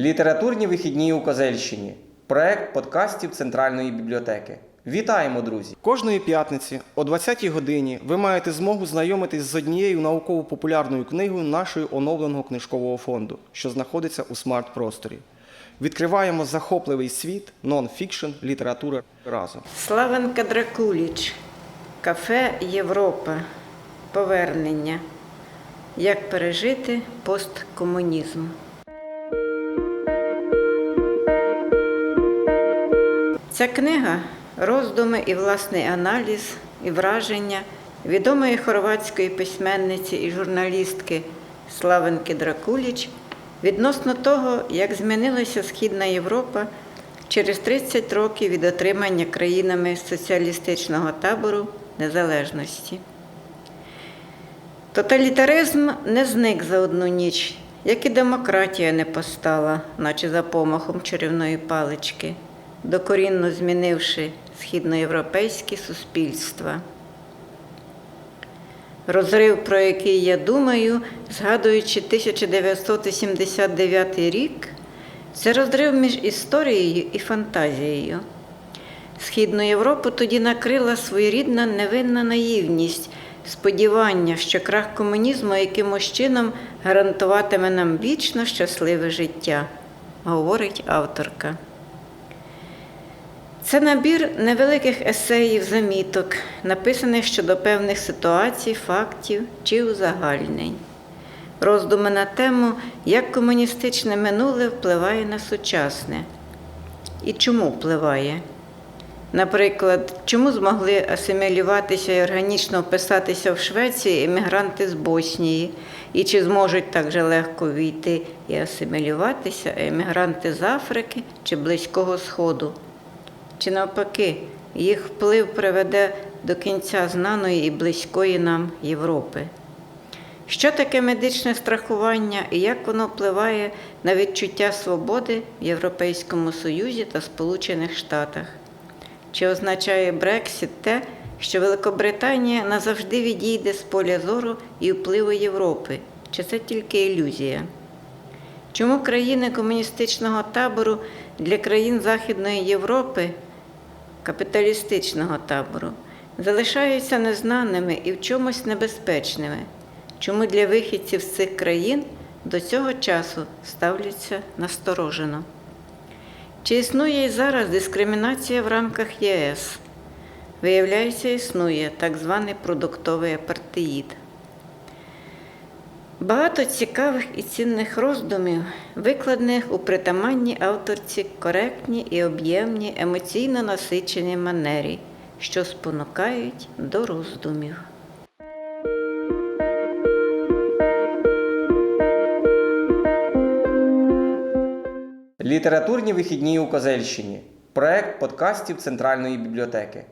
Літературні вихідні у Козельщині. Проект подкастів Центральної бібліотеки. Вітаємо, друзі! Кожної п'ятниці о 20-й годині ви маєте змогу знайомитись з однією науково-популярною книгою нашого оновленого книжкового фонду, що знаходиться у смарт-просторі. Відкриваємо захопливий світ, нон-фікшн, літератури разом. Славенка Дракуліч, Кафе Європа. Повернення. Як пережити посткомунізм. Ця книга роздуми і власний аналіз і враження відомої хорватської письменниці і журналістки Славенки Дракуліч відносно того, як змінилася Східна Європа через 30 років від отримання країнами соціалістичного табору незалежності. Тоталітаризм не зник за одну ніч, як і демократія не постала, наче за помахом чарівної палички, докорінно змінивши східноєвропейські суспільства. Розрив, про який я думаю, згадуючи 1979 рік, це розрив між історією і фантазією. Східну Європу тоді накрила своєрідна невинна наївність, сподівання, що крах комунізму якимось чином гарантуватиме нам вічно щасливе життя, говорить авторка. Це набір невеликих есеїв, заміток, написаних щодо певних ситуацій, фактів чи узагальнень. Роздуми на тему, як комуністичне минуле впливає на сучасне і чому впливає. Наприклад, чому змогли асимілюватися і органічно вписатися в Швеції емігранти з Боснії, і чи зможуть так же легко війти і асимілюватися емігранти з Африки чи Близького Сходу? Чи навпаки, їх вплив приведе до кінця знаної і близької нам Європи? Що таке медичне страхування і як воно впливає на відчуття свободи в Європейському Союзі та Сполучених Штатах? Чи означає Брексіт те, що Великобританія назавжди відійде з поля зору і впливу Європи? Чи це тільки ілюзія? Чому країни комуністичного табору для країн Західної Європи, капіталістичного табору, залишаються незнаними і в чомусь небезпечними? Чому для вихідців з цих країн до цього часу ставляться насторожено? Чи існує і зараз дискримінація в рамках ЄС? Виявляється, існує так званий продуктовий апартеїд. Багато цікавих і цінних роздумів, викладених у притаманній авторці коректній і об'ємній, емоційно насиченій манері, що спонукають до роздумів. Літературні вихідні у Козельщині. Проект подкастів Центральної бібліотеки.